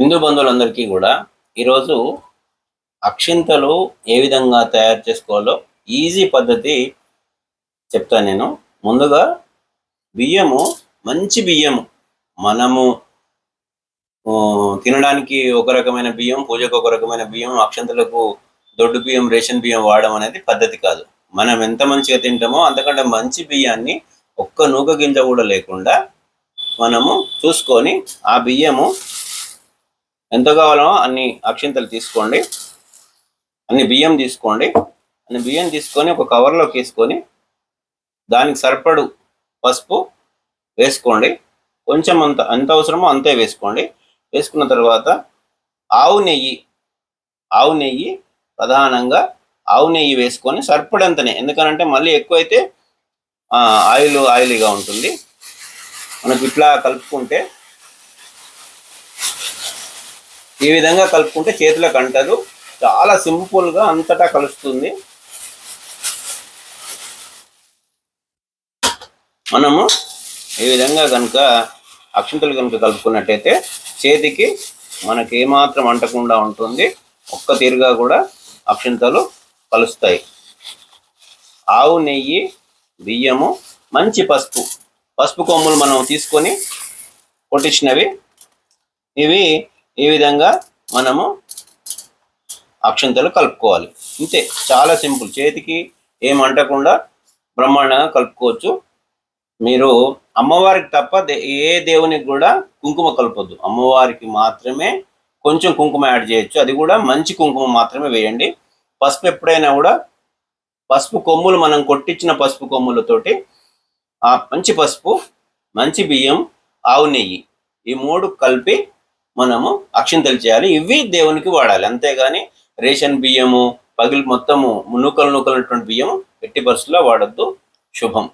హిందూ బంధువులందరికీ కూడా ఈరోజు అక్షింతలు ఏ విధంగా తయారు చేసుకోవాలో ఈజీ పద్ధతి చెప్తాను నేను. ముందుగా బియ్యము మంచి బియ్యము. మనము తినడానికి ఒక రకమైన బియ్యం పూజకు ఒక రకమైన బియ్యం అక్షంతలకు దొడ్డు బియ్యం రేషన్ బియ్యం వాడడం అనేది పద్ధతి కాదు. మనం ఎంత మంచిగా తింటామో అంతకంటే మంచి బియ్యాన్ని ఒక్క నూక గింజ కూడా లేకుండా మనము చూసుకొని ఆ బియ్యము ఎంత కావాలో అన్ని అక్షింతలు తీసుకోండి. అన్ని బియ్యం తీసుకోండి. అన్ని బియ్యం తీసుకొని ఒక కవర్లోకి వేసుకొని దానికి సరిపడు పసుపు వేసుకోండి. కొంచెం అంత ఎంత అవసరమో అంతే వేసుకోండి. వేసుకున్న తర్వాత ఆవు నెయ్యి ఆవు నెయ్యి ప్రధానంగా ఆవు నెయ్యి వేసుకొని సరిపడంతనే ఎందుకనంటే మళ్ళీ ఎక్కువైతే ఆయిల్ ఆయిలీగా ఉంటుంది. మనకి ఇట్లా కలుపుకుంటే ఈ విధంగా కలుపుకుంటే చేతులకు అంటదు చాలా సింపుల్గా అంతటా కలుస్తుంది. మనము ఈ విధంగా కనుక అక్షంతలు కనుక కలుపుకున్నట్టయితే చేతికి మనకి ఏమాత్రం అంటకుండా ఉంటుంది. ఒక్క తీరుగా కూడా అక్షంతలు కలుస్తాయి. ఆవు నెయ్యి బియ్యము మంచి పసుపు. పసుపు కొమ్ములు మనం తీసుకొని కొట్టించినవి. ఇవి ఈ విధంగా మనము అక్షంతలు కలుపుకోవాలి. ఇంతే. చాలా సింపుల్. చేతికి ఏం అంటకుండా బ్రహ్మాండంగా కలుపుకోవచ్చు. మీరు అమ్మవారికి తప్ప ఏ దేవునికి కూడా కుంకుమ కలపొద్దు. అమ్మవారికి మాత్రమే కొంచెం కుంకుమ యాడ్ చేయొచ్చు. అది కూడా మంచి కుంకుమ మాత్రమే వేయండి. పసుపు ఎప్పుడైనా కూడా పసుపు కొమ్ములు మనం కొట్టించిన పసుపు కొమ్ములతోటి ఆ మంచి పసుపు మంచి బియ్యం ఆవు నెయ్యి ఈ మూడు కలిపి మనము అక్షింతలు చేయాలి. ఇవి దేవునికి వాడాలి. అంతేగాని రేషన్ బియ్యము పగిలి మొత్తము నూకలు నూకలటువంటి బియ్యము ఎట్టి పరిస్థితుల్లో వాడద్దు. శుభం.